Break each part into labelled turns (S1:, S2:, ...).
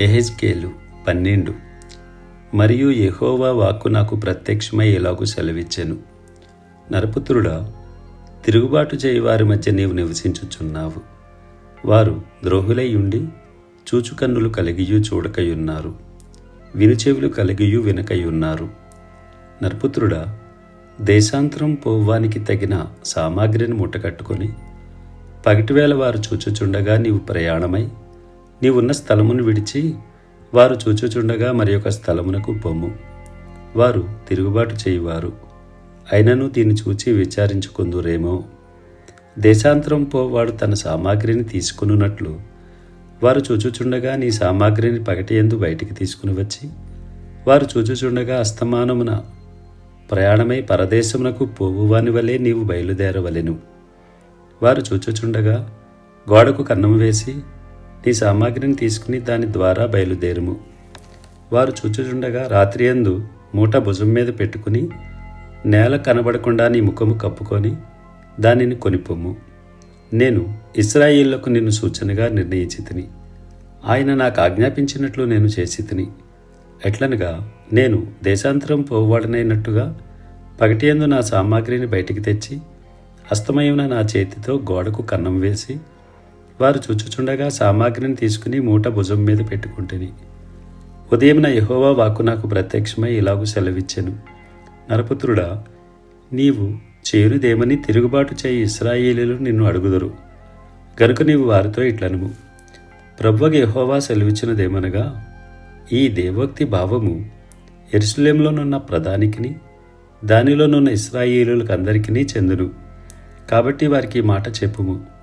S1: ఎహెజ్కేలు పన్నెండు. మరియు యహోవా వాక్కు నాకు ప్రత్యక్షమై ఇలాగూ సెలవిచ్చెను. నరపుత్రుడా తిరుగుబాటు చేయవారి మధ్య నీవు నివసించుచున్నావు. వారు ద్రోహులై ఉండి చూచుకన్నులు కలిగియు చూడకయున్నారు. వినుచెవులు కలిగియు వినకయున్నారు. నరపుత్రుడా దేశాంతరం పోవానికి తగిన సామాగ్రిని ముట్టకట్టుకొని పగటివేళ వారు చూచుచుండగా నీవు ప్రయాణమై నీవున్న స్థలమును విడిచి వారు చూచుచుండగా మరి ఒక స్థలమునకు పొమ్ము వారు తిరుగుబాటు చేయువారు. అయినను దీన్ని చూచి విచారించుకుందురేమో. దేశాంతరం పోవాడు తన సామాగ్రిని తీసుకునున్నట్లు వారు చూచుచుండగా నీ సామాగ్రిని పగటి ఎందు బయటికి తీసుకుని వచ్చి వారు చూచుచుండగా అస్తమానమున ప్రయాణమై పరదేశమునకు పోవువాని వలె నీవు బయలుదేరవలెను. వారు చూచుచుండగా గోడకు కన్నం వేసి నీ సామాగ్రిని తీసుకుని దాని ద్వారా బయలుదేరుము. వారు చూచుచుండగా రాత్రియందు మూట భుజం మీద పెట్టుకుని నేల కనబడకుండా నీ ముఖము కప్పుకొని దానిని కొనిపోము నేను ఇస్రాయిళ్ళకు నిన్ను సూచనగా నిర్ణయించి తిని ఆయన నాకు ఆజ్ఞాపించినట్లు నేను చేసి తిని ఎట్లనగా నేను దేశాంతరం పోవాడనైనట్టుగా పగటియందు నా సామాగ్రిని బయటికి తెచ్చి అస్తమయమున నా చేతితో గోడకు కన్నం వేసి వారు చుచ్చుచుండగా సామాగ్రిని తీసుకుని మూట భుజం మీద పెట్టుకుంటుంది ఉదయం నా యహోవా వాక్కు నాకు ప్రత్యక్షమై ఇలాగూ సెలవిచ్చెను. నరపుత్రుడా నీవు చేరుదేమని తిరుగుబాటు చేయి ఇస్రాయేలీలు నిన్ను అడుగుదరు. గనుక నీవు వారితో ఇట్లనుము. ప్రభువగ యహోవా సెలవిచ్చినదేమనగా ఈ దేవోక్తి భావము ఎరుసలేంలోనున్న ప్రధానికిని దానిలోనున్న ఇస్రాయేలులకు అందరికీ చెందును. కాబట్టి వారికి ఈ మాట చెప్పుము.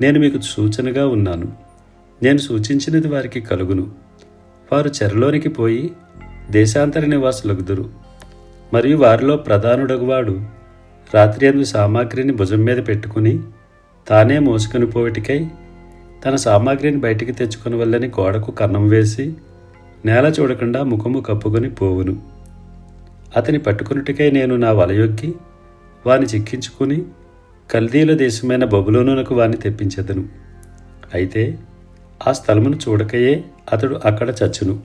S1: నేను మీకు సూచనగా ఉన్నాను. నేను సూచించినది వారికి కలుగును. వారు చెరలోనికి పోయి దేశాంతర నివాసులగుదురు మరియు వారిలో ప్రధానుడగువాడు రాత్రి అందు సామాగ్రిని భుజం మీద పెట్టుకుని తానే మోసుకొని పోవటికై తన సామాగ్రిని బయటికి తెచ్చుకుని వెళ్ళని గోడకు కన్నం వేసి నేల చూడకుండా ముఖము కప్పుకొని పోవును. అతని పట్టుకున్నటికై నేను నా వలయొక్కి వాని చిక్కించుకుని కల్దీల దేశమైన బబులోనునకు వారిని తెప్పించెదను. అయితే ఆ స్థలమును చూడకయే అతడు అక్కడ చచ్చును.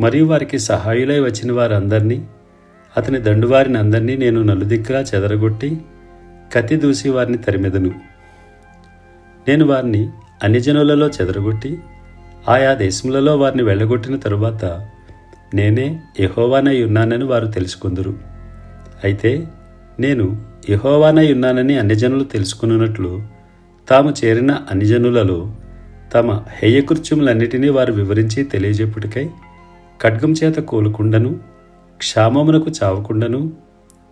S1: మరియు వారికి సహాయులై వచ్చిన వారందరినీ అతని దండువారిని అందరినీ నేను నలుదిక్కులా చెదరగొట్టి కత్తి దూసి వారిని తరిమెదను. నేను వారిని అన్ని జనులలో చెదరగొట్టి ఆయా దేశములలో వారిని వెళ్ళగొట్టిన తరువాత నేనే యహోవానై ఉన్నానని వారు తెలుసుకుందరు. అయితే నేను యహోవానై ఉన్నానని అన్యజనులు తెలుసుకున్నట్లు తాము చేరిన అన్యజనులలో తమ హేయకృత్యములన్నిటినీ వారు వివరించి తెలియజెప్పుటికై ఖడ్గం చేత కోలుకుండను క్షామమునకు చావకుండను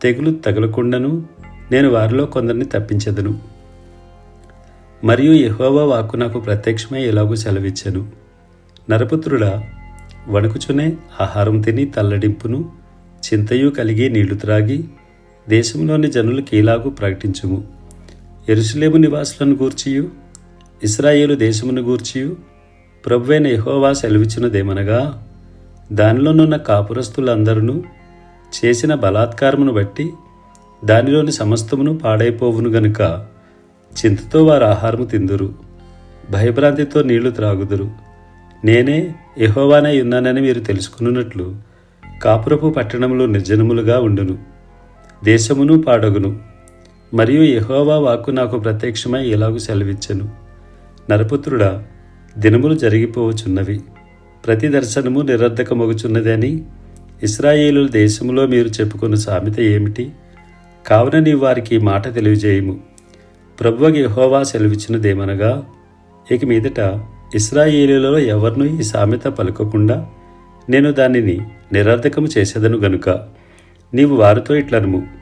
S1: తెగులు తగలకుండను నేను వారిలో కొందరిని తప్పించదను. మరియు యహోవా వాక్కు నాకు ప్రత్యక్షమై ఎలాగూ సెలవిచ్చాను. నరపుత్రుడా వణుకుచునే ఆహారం తిని తల్లడింపును చింతయు కలిగి నీళ్ళు త్రాగి దేశంలోని జనులకు ఇలాగూ ప్రకటించుము. ఎరుసలేము నివాసులను గూర్చియు ఇస్రాయేలు దేశమును గూర్చియు ప్రభువైన యెహోవా సెలవిచ్చినదేమనగా దానిలోనున్న కాపురస్తులందరూ చేసిన బలాత్కారమును బట్టి దానిలోని సమస్తమును పాడైపోవును గనుక చింతతో వారు ఆహారము తిందురు భయభ్రాంతితో నీళ్ళు త్రాగుదురు. నేనే యెహోవానై ఉన్నానని మీరు తెలుసుకున్నట్లు కాపురపు పట్టణములు నిర్జనములుగా ఉండును. దేశమును పాడగును. మరియు యహోవా వాక్కు నాకు ప్రత్యక్షమై ఇలాగు సెలవిచ్చెను. నరపుత్రుడా దినములు జరిగిపోవచున్నవి ప్రతి దర్శనము నిరర్ధకమగుచున్నది అని ఇస్రాయేలు దేశములో మీరు చెప్పుకున్న సామెత ఏమిటి? కావున నీవు వారికి మాట తెలియజేయము. ప్రభువ యహోవా సెలవిచ్చినదేమనగా ఇక మీదట ఇస్రాయేలులో ఎవరినూ ఈ సామెత పలుకకుండా నేను దానిని నిరర్ధకము చేసేదను గనుక. నీవు వారితో ఇట్లనుము.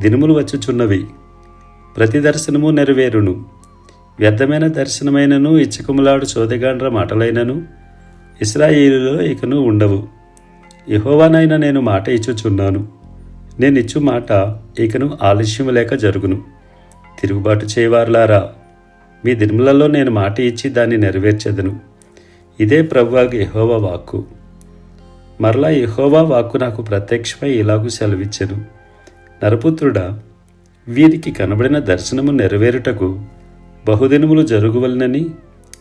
S1: దినములు వచ్చుచున్నవి. ప్రతి దర్శనము నెరవేరును. వ్యర్థమైన దర్శనమైనను ఇచ్చకుములాడు సోదగాండ్ర మాటలైనను. ఇస్రాయేలులో ఇకను ఉండవు. యహోవానైనా నేను మాట ఇచ్చుచున్నాను. నేను ఇచ్చు మాట ఇకను ఆలస్యము లేక జరుగును. తిరుగుబాటు చేయవారులారా మీ దినములలో నేను మాట ఇచ్చి దాన్ని నెరవేర్చెదను. ఇదే ప్రభువాగ యహోవా వాక్కు. మరలా యహోవా వాక్కు నాకు ప్రత్యక్షమై ఇలాగూ సెలవిచ్చెను. నరపుత్రుడా వీరికి కనబడిన దర్శనము నెరవేరుటకు బహుదినములు జరుగువలనని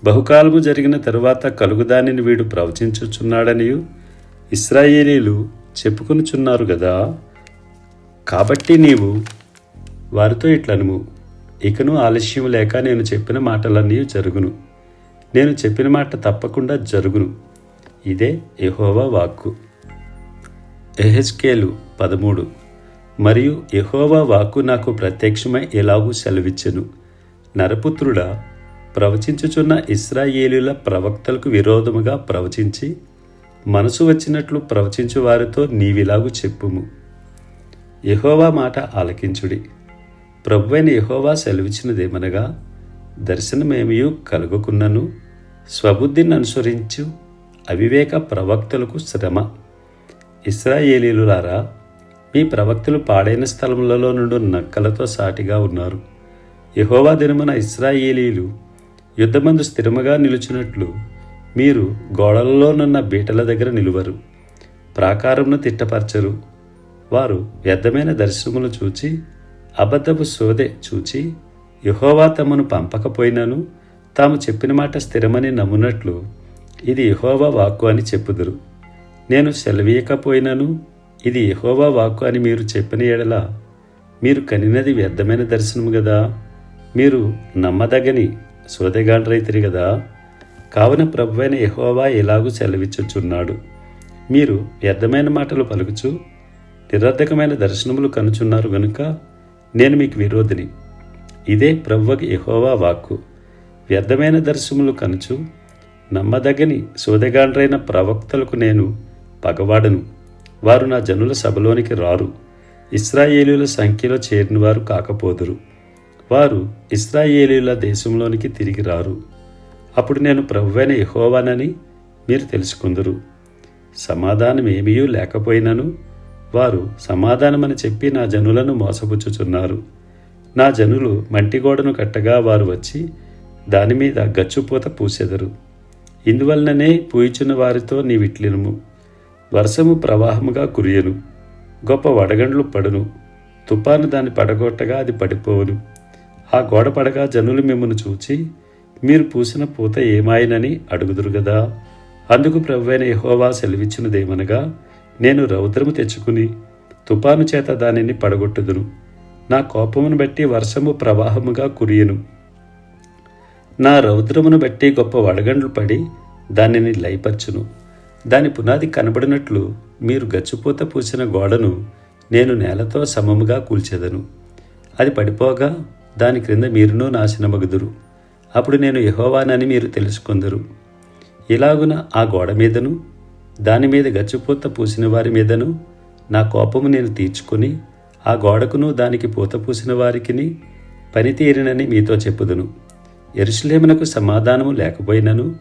S1: బహుకాలము జరిగిన తరువాత కలుగుదానిని వీడు ప్రవచించుచున్నాడనియు ఇస్రాయేలీలు చెప్పుకొనుచున్నారు గదా. కాబట్టి నీవు వారితో ఇట్లనుము ఇకను ఆలస్యం లేక నేను చెప్పిన మాటలన్నీ జరుగును. నేను చెప్పిన మాట తప్పకుండా జరుగును. ఇదే ఎహోవా వాక్కు. ఎహెచ్కేలు పదమూడు. మరియు యహోవా వాక్కు నాకు ప్రత్యక్షమై ఎలాగూ సెలవిచ్చెను. నరపుత్రుడా ప్రవచించుచున్న ఇస్రాయేలుల ప్రవక్తలకు విరోధముగా ప్రవచించి మనసు వచ్చినట్లు ప్రవచించు వారితో నీవిలాగు చెప్పుము. యహోవా మాట ఆలకించుడి. ప్రభువైన యహోవా సెలవిచ్చినదేమనగా దర్శనమేమియు కలుగుకున్నను స్వబుద్ధిని అనుసరించు అవివేక ప్రవక్తలకు శ్రమ. ఇస్రాయేలీలులారా మీ ప్రవక్తలు పాడైన స్థలములలో నుండి నక్కలతో సాటిగా ఉన్నారు. యహోవా దినమున ఇస్రాయేలీలు యుద్ధమందు స్థిరముగా నిలుచున్నట్లు మీరు గోడలలోనున్న బీటల దగ్గర నిలువరు. ప్రాకారంను తిట్టపరచరు. వారు వ్యర్థమైన దర్శనములు చూచి అబద్ధపు సోదె చూచి యహోవా తమను పంపకపోయినను తాము చెప్పిన మాట స్థిరమని నమ్మునట్లు ఇది యహోవా వాక్కు అని చెప్పుదురు. నేను సెలవీయకపోయినను ఇది యెహోవా వాక్కు అని మీరు చెప్పిన ఎడల మీరు కనినది వ్యర్థమైన దర్శనము కదా మీరు నమ్మదగని సోదెగాండ్రైతిరి కదా కావున ప్రభువైన యహోవా ఇలాగూ సెలవిచ్చుచున్నాడు? మీరు వ్యర్థమైన మాటలు పలుకుచు నిరర్ధకమైన దర్శనములు కనుచున్నారు గనుక నేను మీకు విరోధిని. ఇదే ప్రభువకి యహోవా వాక్కు. వ్యర్థమైన దర్శనములు కనుచు నమ్మదగని సోదగాండ్రైన ప్రవక్తలకు నేను పగవాడను. వారు నా జనుల సభలోనికి రారు. ఇస్రాయేలీల సంఖ్యలో చేరిన వారు కాకపోదురు. వారు ఇస్రాయేలీల దేశంలోనికి తిరిగి రారు. అప్పుడు నేను ప్రభువైన ఎహోవానని మీరు తెలుసుకుందరు. సమాధానం ఏమీయూ లేకపోయినను వారు సమాధానమని చెప్పి నా జనులను మోసపుచ్చుచున్నారు. నా జనులు మంటిగోడను కట్టగా వారు వచ్చి దాని మీద గచ్చుపూత పూసెదరు. ఇందువలననే పూయిచున్న వారితో నీవిట్లినము వర్షము ప్రవాహముగా కురియను. గొప్ప వడగండ్లు పడును. తుపాను దాన్ని పడగొట్టగా అది పడిపోవును. ఆ గోడ పడగా జనులు మిమ్మల్ని చూచి మీరు పూసిన పూత ఏమాయనని అడుగుదురు గదా. అందుకు ప్రభువైన యహోవా సెలవిచ్చినదేమనగా నేను రౌద్రము తెచ్చుకుని తుపాను చేత దానిని పడగొట్టుదును. నా కోపమును బట్టి వర్షము ప్రవాహముగా కురియను. నా రౌద్రమును బట్టి గొప్ప వడగండ్లు పడి దానిని లయపరచును. దాని పునాది కనబడినట్లు మీరు గచ్చిపోత పూసిన గోడను నేను నేలతో సమముగా కూల్చెదను. అది పడిపోగా దాని క్రింద మీరునూ నాశనమగుదురు. అప్పుడు నేను యహోవానని మీరు తెలుసుకుందరు. ఇలాగున ఆ గోడ మీదను దాని మీద గచ్చిపూత పూసిన వారి మీదను నా కోపము నేను తీర్చుకొని ఆ గోడకును దానికి పూత పూసిన వారికిని పనితీరినని మీతో చెప్పుదును. ఎరుసలేమునకు సమాధానము లేకపోయినను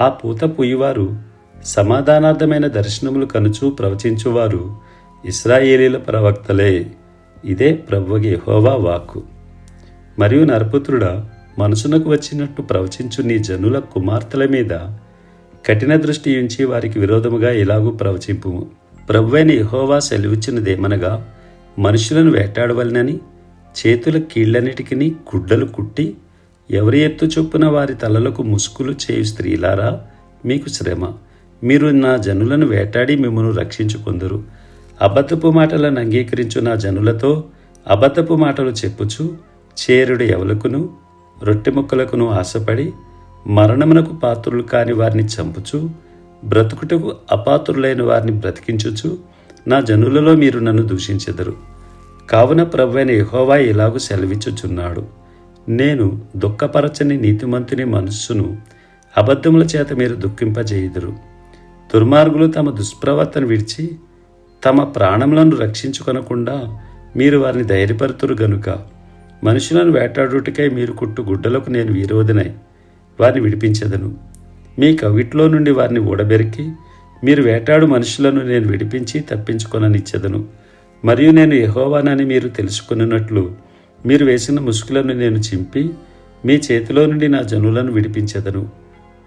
S1: ఆ పూత పుయ్యివారు సమాధానార్థమైన దర్శనములు కనుచూ ప్రవచించువారు ఇస్రాయేలీల ప్రవక్తలే. ఇదే ప్రభువగి యహోవా వాక్కు. మరియు నరపుత్రుడా మనసునకు వచ్చినట్టు ప్రవచించు నీ జనుల కుమార్తెల మీద కఠిన దృష్టి ఉంచి వారికి విరోధముగా ఇలాగూ ప్రవచింపు. ప్రభువైన యెహోవా సెలవిచ్చినదేమనగా మనుషులను వేటాడవలనని చేతుల కీళ్ళన్నిటికీ గుడ్డలు కుట్టి ఎవరి ఎత్తు చొప్పున వారి తలలకు ముసుగులు చేయు స్త్రీలారా మీకు శ్రమ. మీరు నా జనులను వేటాడి మిమ్మల్ని రక్షించుకుందరు. అబద్ధపు మాటలను అంగీకరించు నా జనులతో అబద్ధపు మాటలు చెప్పుచు చేరుడు ఎవలకును రొట్టె ముక్కలకును ఆశపడి మరణమునకు పాత్రులు కాని వారిని చంపుచు బ్రతుకుటకు అపాత్రులైన వారిని బ్రతికించుచు నా జనులలో మీరు నన్ను దూషించెదరు. కావున ప్రభువైన యహోవా ఇలాగు సెలవిచ్చుచున్నాడు. నేను దుఃఖపరచని నీతిమంతుని మనస్సును అబద్ధముల చేత మీరు దుఃఖింపజేయుదురు. దుర్మార్గులు తమ దుష్ప్రవర్తన విడిచి తమ ప్రాణములను రక్షించుకొనకుండా మీరు వారిని ధైర్యపరుతురు గనుక. మనుషులను వేటాడుటకై మీరు కుట్టు గుడ్డలకు నేను విరోధినై వారిని విడిపించదను. మీ కవిట్లో నుండి వారిని ఊడబెరికి మీరు వేటాడు మనుషులను నేను విడిపించి తప్పించుకొననిచ్చెదను. మరియు నేను యహోవానని మీరు తెలుసుకున్నట్లు మీరు వేసిన ముసుగులను నేను చింపి మీ చేతిలో నుండి నా జనులను విడిపించెదను.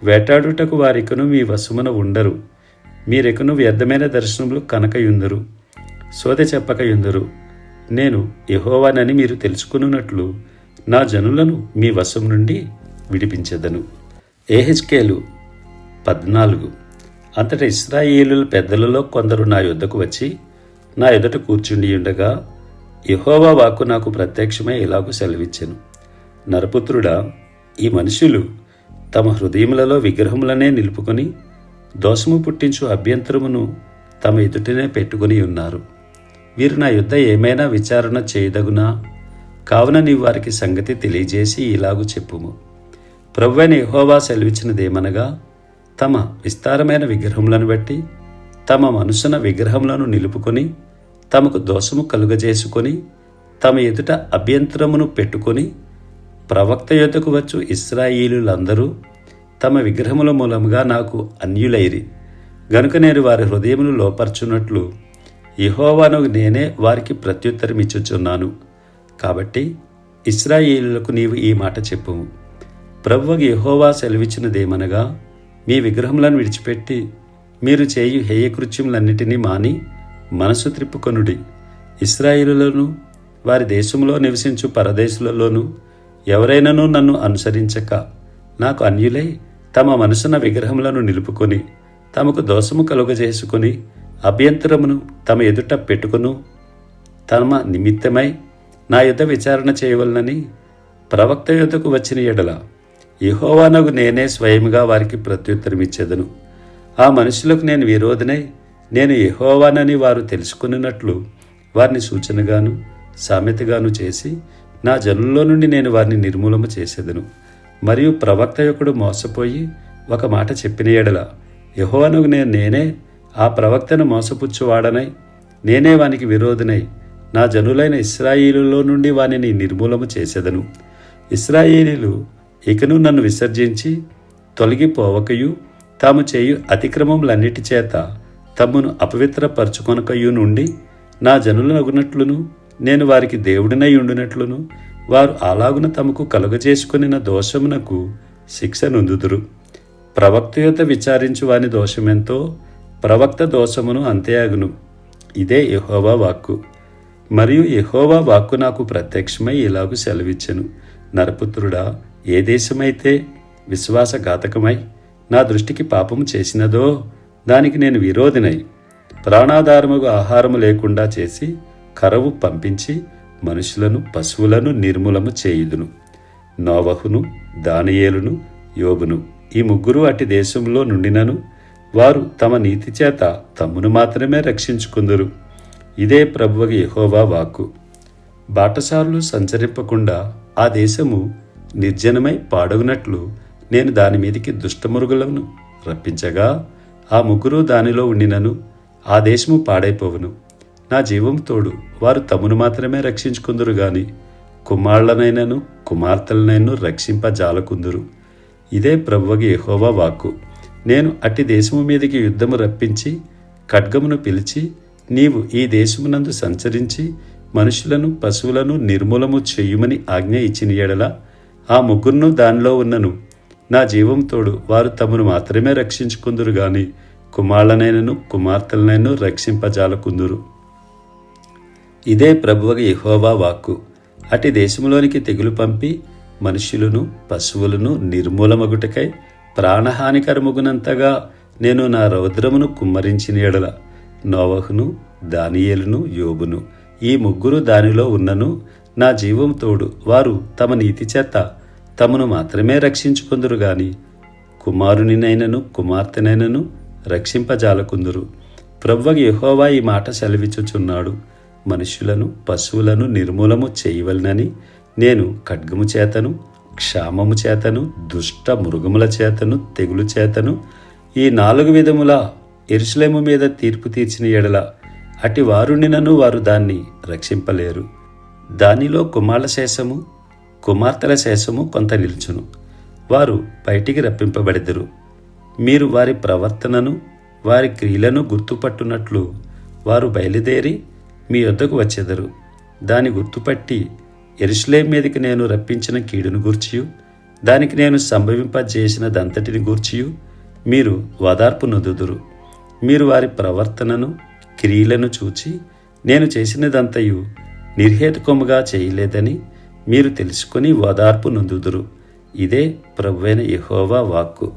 S1: వేటాడుటకు వారికను మీ వశమున ఉండరు. మీరెకును వ్యర్థమైన దర్శనములు కనకయుందరు సోద చెప్పకయుందరు. నేను యహోవానని మీరు తెలుసుకున్నట్లు నా జనులను మీ వశం నుండి విడిపించెదను. ఏహెచ్కేలు పద్నాలుగు. అంతట ఇస్రాయేలుల పెద్దలలో కొందరు నా యొద్దకు వచ్చి నా ఎదుట కూర్చుండి ఉండగా యహోవా వాక్కు నాకు ప్రత్యక్షమై ఇలాగు సెలవిచ్చెను. నరపుత్రుడా ఈ మనుషులు తమ హృదయములలో విగ్రహములనే నిలుపుకొని దోషము పుట్టించు అభ్యంతరమును తమ ఎదుటనే పెట్టుకుని ఉన్నారు. వీరు నా యుద్ధ ఏమైనా విచారణ చేయదగునా? కావున నీవు వారికి సంగతి తెలియజేసి ఇలాగు చెప్పుము. ప్రవ్వైన యహోవా సెలవిచ్చినదేమనగా తమ విస్తారమైన విగ్రహములను బట్టి తమ మనసున విగ్రహములను నిలుపుకొని తమకు దోషము కలుగజేసుకొని తమ ఎదుట అభ్యంతరమును పెట్టుకొని ప్రవక్త యొద్దకు వచ్చు ఇస్రాయిలులందరూ తమ విగ్రహముల మూలముగా నాకు అన్యులైరి. గనుక నేను వారి హృదయమును లోపర్చున్నట్లు యహోవాను నేనే వారికి ప్రత్యుత్తరమిచ్చుచున్నాను కాబట్టి ఇస్రాయేలులకు నీవు ఈ మాట చెప్పుము. ప్రభువు యహోవా సెలవిచ్చినదేమనగా మీ విగ్రహములను విడిచిపెట్టి మీరు చేయు హేయకృత్యములన్నిటినీ మాని మనసు త్రిప్పుకొనుడి. ఇస్రాయిలులోను వారి దేశంలో నివసించు పరదేశులలోనూ ఎవరైనానూ నన్ను అనుసరించక. నాకు అన్యులై తమ మనసున విగ్రహములను నిలుపుకొని తమకు దోషము కలుగజేసుకొని అభ్యంతరమును తమ ఎదుట పెట్టుకును. తమ నిమిత్తమై నా యుద్ధ విచారణ చేయవలనని ప్రవక్త యుద్ధకు వచ్చిన ఎడల యహోవానకు నేనే స్వయముగా వారికి ప్రత్యుత్తరమిచ్చేదను. ఆ మనుషులకు నేను విరోధనై నేను యహోవానని వారు తెలుసుకున్నట్లు వారిని సూచనగాను సామెతగాను చేసి నా జనుల్లో నుండి నేను వారిని నిర్మూలన చేసేదను. మరియు ప్రవక్త యొక్కడు మోసపోయి ఒక మాట చెప్పిన ఎడల యహోవనుగు నేను నేనే ఆ ప్రవక్తను మోసపుచ్చువాడనై నేనే వానికి విరోధినై నా జనులైన ఇస్రాయిలులో నుండి వానిని నిర్మూలము చేసేదను. ఇస్రాయేలీలు ఇకను నన్ను విసర్జించి తొలగిపోవకయు తాము చేయు అతిక్రమములన్నిటి చేత తమ్మును అపవిత్రపరచుకొనకయు నుండి నా జనులనగునట్లును నేను వారికి దేవుడినై ఉండునట్లును వారు అలాగున తమకు కలుగజేసుకుని దోషమునకు శిక్ష నొందుదురు. ప్రవక్త యొక్క విచారించు వాని దోషమెంతో ప్రవక్త దోషమును అంతేయాగును. ఇదే యహోవా వాక్కు. మరియు యహోవా వాక్కు నాకు ప్రత్యక్షమై ఇలాగు సెలవిచ్చెను. నరపుత్రుడా ఏ దేశమైతే విశ్వాసఘాతకమై నా దృష్టికి పాపము చేసినదో దానికి నేను విరోధినై. ప్రాణాధారముగా ఆహారము లేకుండా చేసి కరవు పంపించి మనుషులను పశువులను నిర్మూలము చేయుదును. నోవహును దానియేలును యోబును. ఈ ముగ్గురు అటు దేశంలో నుండినను వారు తమ నీతి చేత తమ్మును మాత్రమే రక్షించుకుందరు. ఇదే ప్రభువ యహోవా వాక్కు. బాటసారులు సంచరింపకుండా ఆ దేశము నిర్జనమై పాడగునట్లు నేను దాని మీదికి దుష్టమురుగులను రప్పించగా ఆ ముగ్గురు దానిలో ఉండినను ఆ దేశము పాడైపోవును. నా జీవం తోడు. వారు తమను మాత్రమే రక్షించుకుందురు గాని కుమారులనైనను కుమార్తెలనైను రక్షింపజాలకుందురు. ఇదే ప్రభువగ యహోవా వాక్కు. నేను అట్టి దేశము మీదకి యుద్ధము రప్పించి ఖడ్గమును పిలిచి నీవు ఈ దేశమునందు సంచరించి మనుషులను పశువులను నిర్మూలము చెయ్యుమని ఆజ్ఞ ఇచ్చిన ఎడల ఆ ముగ్గురును దానిలో ఉన్నను. నా జీవం తోడు. వారు తమను మాత్రమే రక్షించుకుందురు గాని కుమారులనైనను కుమార్తెలనైను రక్షింపజాలకుందురు. ఇదే ప్రభువగ యహోవా వాక్కు. అటి దేశంలోనికి తెగులు పంపి మనుషులను పశువులను నిర్మూలమగుటకై ప్రాణహానికరముగునంతగా నేను నా రౌద్రమును కుమ్మరించిన ఎడల నోవహును దానియేలును యోబును ఈ ముగ్గురు దానిలో ఉన్నను నా జీవం తోడు వారు తమ నీతి చేత తమను మాత్రమే రక్షించుకుందురు గాని కుమారునినైనను కుమార్తెనైనను రక్షింపజాలకుందురు. ప్రవ్వ యహోవా ఈ మాట సెలవిచ్చుచున్నాడు. మనుషులను పశువులను నిర్మూలము చేయవలనని నేను ఖడ్గము చేతను క్షామము చేతను దుష్ట మృగముల చేతను తెగులు చేతను ఈ నాలుగు విధముల ఎరుసలేము మీద తీర్పు తీర్చిన ఎడల అటి వారుండినను వారు దాన్ని రక్షింపలేరు. దానిలో కుమారుల శేషము కుమార్తెల శేషము కొంత నిలుచును. వారు బయటికి రప్పింపబడెదరు. మీరు వారి ప్రవర్తనను వారి క్రియలను గుర్తుపట్టునట్లు వారు బయలుదేరి మీ వద్దకు వచ్చెదరు. దాని గుర్తుపట్టి ఎరుసలేం మీదకి నేను రప్పించిన కీడును గూర్చియు. దానికి నేను సంభవింపజేసిన దంతటిని గూర్చియు. మీరు వదార్పు నొదుదురు. మీరు వారి ప్రవర్తనను క్రియలను చూచి నేను చేసినదంతయు నిర్హేతుకముగా చేయలేదని మీరు తెలుసుకొని ఓదార్పు నొందుదురు. ఇదే ప్రభువైన యహోవా వాక్కు.